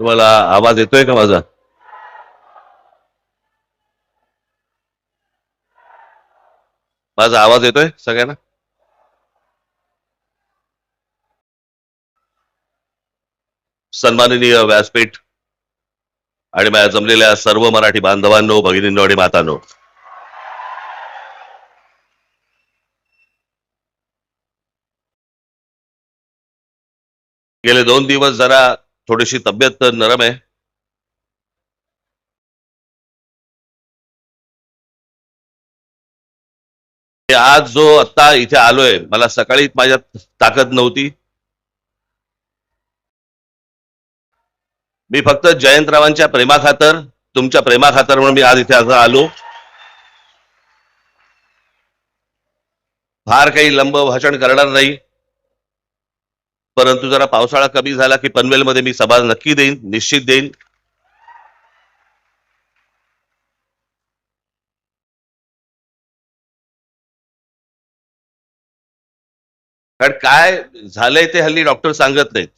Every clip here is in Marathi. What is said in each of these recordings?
तुम्हाला आवाज येतोय का माझा? माझा आवाज येतोय सगळ्यांना? सन्माननीय व्यासपीठ आणि माझ्या जमलेल्या सर्व मराठी बांधवांनो भगिनींनो आणि मातांनो. गेले दोन दिवस जरा थोडीशी तब्येत नरम आहे. आज जो आता इथे आलोय मला सकाळी माझ्यात ताकद नव्हती. मी फक्त जयंतरावांच्या प्रेमाखातर तुमच्या प्रेमाखातर म्हणून मी आज इथे असं आलो. फार काही लंब भाषण करणार नाही. परंतु जरा पावसाळा कमी झाला की पनवेलमध्ये मी सभा नक्की देईन निश्चित देईन. कारण काय झालंय ते हल्ली डॉक्टर सांगत नाहीत.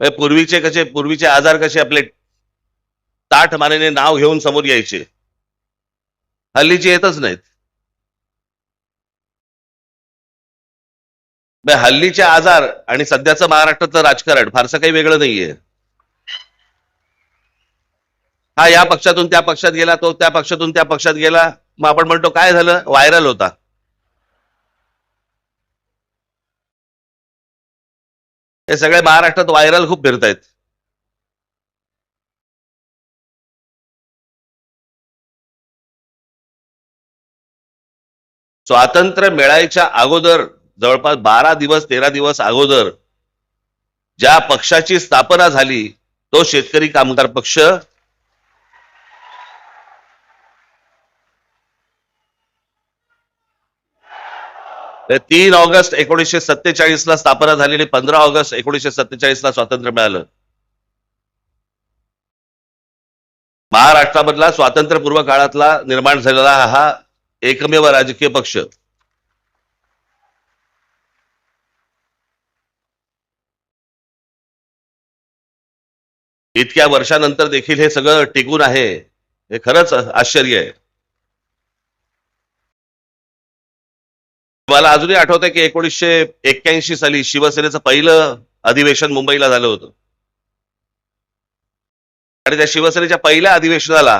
म्हणजे पूर्वीचे कसे पूर्वीचे आजार कसे आपले ताठ मानेने नाव घेऊन समोर यायचे. हल्लीचे येतच नाहीत. हल्लीचे आजार आणि सध्याचं महाराष्ट्राचं राजकारण फारसं काही वेगळं नाहीये. हा या पक्षातून त्या पक्षात गेला तो त्या पक्षातून त्या पक्षात गेला. मग आपण म्हणतो काय झालं? व्हायरल होता. हे सगळे महाराष्ट्रात व्हायरल खूप फिरतायत. स्वातंत्र्य मिळायच्या अगोदर जवळपास बारा दिवस तेरा दिवस अगोदर ज्या पक्षाची स्थापना झाली तो शेतकरी कामगार पक्ष तीन ऑगस्ट एकोणीसशे सत्तेचाळीस ला स्थापना झाली आणि पंधरा ऑगस्ट एकोणीसशे सत्तेचाळीस ला स्वातंत्र्य मिळालं. महाराष्ट्रामधला स्वातंत्र्यपूर्व काळातला निर्माण झालेला हा एकमेव राजकीय पक्ष. इतक्या वर्षानंतर देखील हे सगळं टिकून आहे हे खरंच आश्चर्य आहे. मला अजूनही आठवत आहे की एकोणीसशे एक्क्याऐंशी साली शिवसेनेचं पहिलं अधिवेशन मुंबईला झालं होतं. आणि त्या शिवसेनेच्या पहिल्या अधिवेशनाला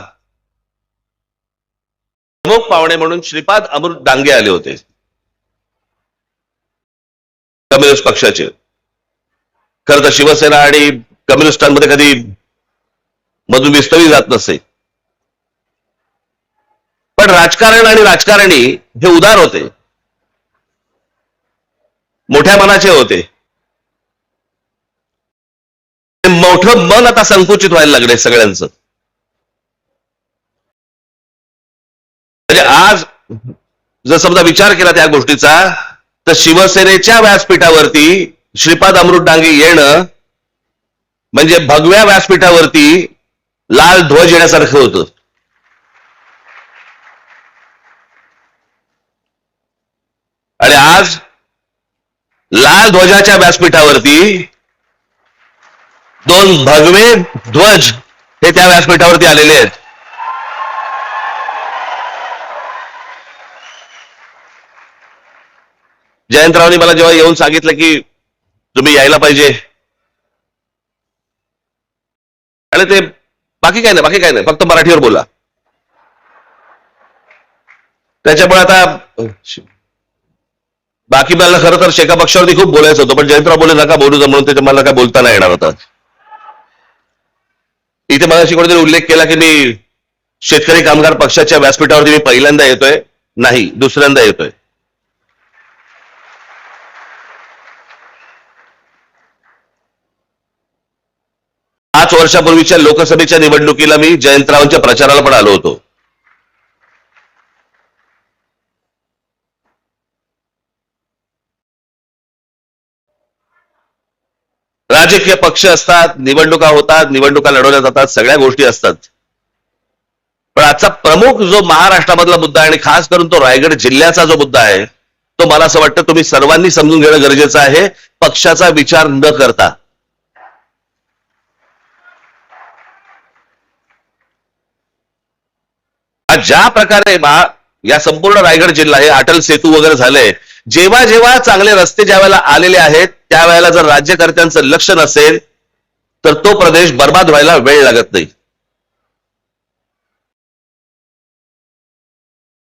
प्रमुख पाहुणे म्हणून श्रीपाद अमृत डांगे आले होते. कम्युनिस्ट पक्षाचे. खर तर शिवसेना आणि कम्युनिस्टांमध्ये कधी मधून विस्तवी जात नसे. पण राजकारण आणि राजकारणी हे उदार होते. मोठ्या मनाचे होते. ते मोठं मन आता संकुचित व्हायला लागले सगळ्यांचं. म्हणजे आज जर समजा विचार केला त्या गोष्टीचा तर शिवसेनेच्या व्यासपीठावरती श्रीपाद अमृत डांगे येणं म्हणजे भगव्या व्यासपीठावरती लाल ध्वज येण्यासारखं होतं. आणि आज लाल ध्वजाच्या व्यासपीठावरती दोन भगवे ध्वज हे त्या व्यासपीठावरती आलेले आहेत. जयंतरावनी मला जेव्हा येऊन सांगितलं की तुम्ही यायला पाहिजे आणि ते बाकी काय नाही बाकी काय नाही फक्त मराठीवर बोला. त्याच्यामुळे आता बाकी मला खरं तर शेका पक्षावरती खूप बोलायचं होतं पण जयंतराव बोले नका बोलू म्हणून त्याच्या मला काय बोलता नाही येणार होता इथे मला कोणीतरी उल्लेख केला की मी शेतकरी कामगार पक्षाच्या व्यासपीठावरती मी पहिल्यांदा येतोय नाही दुसऱ्यांदा येतोय. पाच वर्षापूर्वीच्या लोकसभेच्या निवडणुकीला मी जयंतरावांच्या प्रचाराला पण आलो होतो. राजकीय पक्ष असतात निवडणुका होतात निवडणुका लढवल्या जातात सगळ्या गोष्टी असतात. पण आजचा प्रमुख जो महाराष्ट्रामधला मुद्दा आहे आणि खास करून तो रायगड जिल्ह्याचा जो मुद्दा आहे तो मला असं वाटतं तुम्ही सर्वांनी समजून घेणं गरजेचं आहे पक्षाचा विचार न करता. ज्या प्रकारे या संपूर्ण रायगड जिल्हा हे अटल सेतू वगैरे झालंय जेव्हा जेव्हा चांगले रस्ते ज्या वेळेला आलेले आहेत त्यावेळेला जर राज्यकर्त्यांचं लक्ष नसेल तर तो प्रदेश बर्बाद व्हायला वेळ लागत नाही.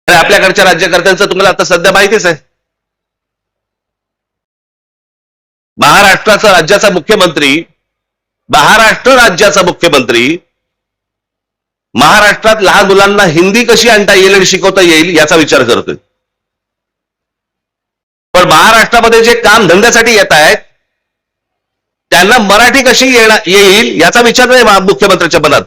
आपल्याकडच्या राज्यकर्त्यांचं तुम्हाला आता सध्या माहितीच आहे. महाराष्ट्राचा राज्याचा मुख्यमंत्री महाराष्ट्र राज्याचा मुख्यमंत्री महाराष्ट्रात लहान मुलांना हिंदी कशी आणता येईल आणि शिकवता येईल याचा विचार करतोय. पण महाराष्ट्रामध्ये जे काम धंद्यासाठी येत आहेत त्यांना मराठी कशी येणार येईल याचा विचार नाही मुख्यमंत्र्यांच्या मनात.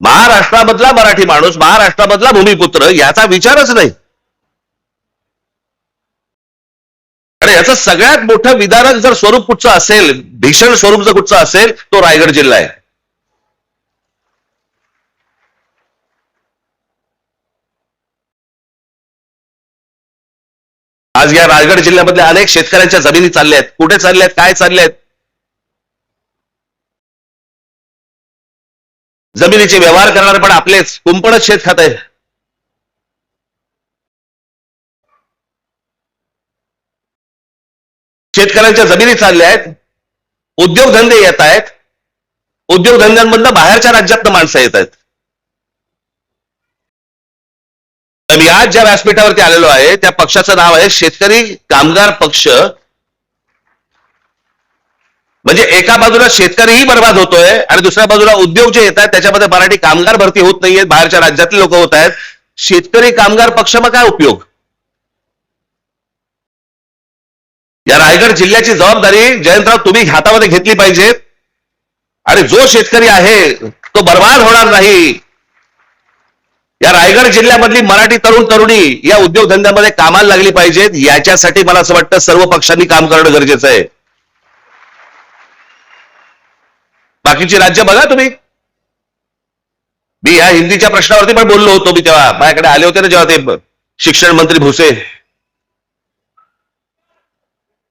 महाराष्ट्रामधला मराठी माणूस महाराष्ट्रामधला भूमिपुत्र याचा विचारच नाही. आणि याचं सगळ्यात मोठं विदारक जर स्वरूप कुठचं असेल भीषण स्वरूप जर कुठचं असेल तो रायगड जिल्हा आहे. आज या रायगड जिल्ह्यामधल्या अनेक शेतकऱ्यांच्या जमिनी चालल्या आहेत कुठे चालल्या आहेत काय चालल्या आहेत जमिनीचे व्यवहार करणारे पण आपलेच. कुंपणच शेत खात आहे. शेतकऱ्यांच्या जमिनी चालल्या आहेत उद्योगधंदे येत आहेत उद्योगधंद्यांमधनं बाहेरच्या राज्यातनं माणसं येत आहेत. मी आज ज्या व्यासपीठावरती आलेलो आहे त्या पक्षाचं नाव आहे शेतकरी कामगार पक्ष. म्हणजे एका बाजूला शेतकरीही बर्बाद होतोय आणि दुसऱ्या बाजूला उद्योग जे येत आहेत त्याच्यामध्ये मराठी कामगार भरती होत नाहीये बाहेरच्या राज्यातले लोक होत आहेत. शेतकरी कामगार पक्ष मग काय उपयोग? या रायगड जिल्ह्याची जबाबदारी जयंतराव तुम्ही हातामध्ये घेतली पाहिजे. आणि जो शेतकरी आहे तो बर्बाद होणार नाही. या रायगड जिल्ह्यामधली मराठी तरुण तरुणी या उद्योगधंद्यामध्ये कामाला लागली पाहिजेत. याच्यासाठी मला असं वाटतं सर्व पक्षांनी काम करणं गरजेचं आहे. बाकीची राज्य बघा तुम्ही. मी या हिंदीच्या प्रश्नावरती पण बोललो होतो मी तेव्हा. माझ्याकडे आले होते ना जेव्हा ते शिक्षण मंत्री भुसे.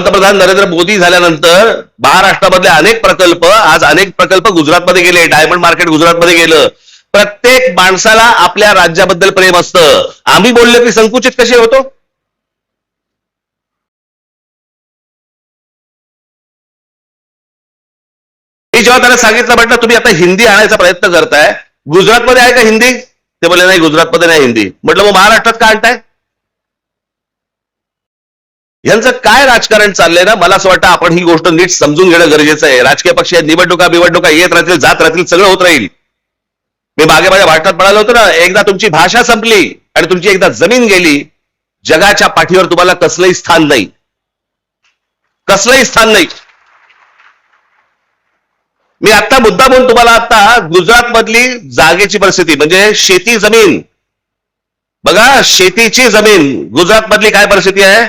पंतप्रधान नरेंद्र मोदी झाल्यानंतर महाराष्ट्रामधले अनेक प्रकल्प आज अनेक प्रकल्प गुजरातमध्ये गेले. डायमंड मार्केट गुजरातमध्ये गेलं. प्रत्येक माणसाला आपल्या राज्याबद्दल प्रेम असतं. आम्ही बोललो की संकुचित कसे होतो? मी जेव्हा त्याला सांगितलं म्हटलं तुम्ही आता हिंदी आणायचा प्रयत्न करताय. गुजरातमध्ये आहे का हिंदी? ते बोलले नाही गुजरातमध्ये नाही हिंदी. म्हटलं मग महाराष्ट्रात का आणताय? यांचं काय राजकारण चाललंय ना? मला असं वाटतं आपण ही गोष्ट नीट समजून घेणं गरजेचं आहे. राजकीय पक्ष निवडणुका बिवडणुका येत राहतील जात राहतील सगळं होत राहील. मी मागे माझ्या भाषणात म्हणालो होतो ना एकदा तुमची भाषा संपली आणि तुमची एकदा जमीन गेली जगाच्या पाठीवर तुम्हाला कसलंही स्थान नाही. कसलंही स्थान नाही. मी आता मुद्दा म्हणून तुम्हाला आता गुजरात मधली जागेची परिस्थिती म्हणजे शेती जमीन. बघा शेतीची जमीन गुजरात मधली काय परिस्थिती आहे?